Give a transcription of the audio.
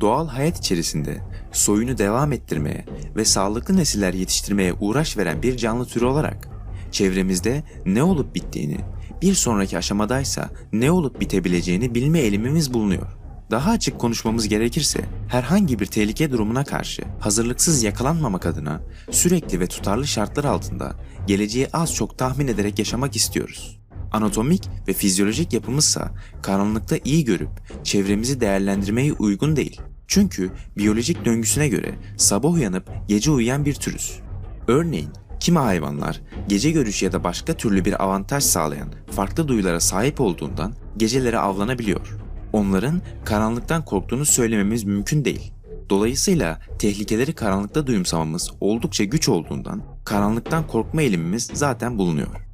Doğal hayat içerisinde soyunu devam ettirmeye ve sağlıklı nesiller yetiştirmeye uğraş veren bir canlı türü olarak çevremizde ne olup bittiğini, bir sonraki aşamadaysa ne olup bitebileceğini bilme eğilimimiz bulunuyor. Daha açık konuşmamız gerekirse herhangi bir tehlike durumuna karşı hazırlıksız yakalanmamak adına sürekli ve tutarlı şartlar altında geleceği az çok tahmin ederek yaşamak istiyoruz. Anatomik ve fizyolojik yapımızsa karanlıkta iyi görüp çevremizi değerlendirmeye uygun değil. Çünkü biyolojik döngüsüne göre sabah uyanıp gece uyuyan bir türüz. Örneğin kimi hayvanlar gece görüşü ya da başka türlü bir avantaj sağlayan farklı duyulara sahip olduğundan geceleri avlanabiliyor. Onların karanlıktan korktuğunu söylememiz mümkün değil. Dolayısıyla tehlikeleri karanlıkta duyumsamamız oldukça güç olduğundan karanlıktan korkma eğilimimiz zaten bulunuyor.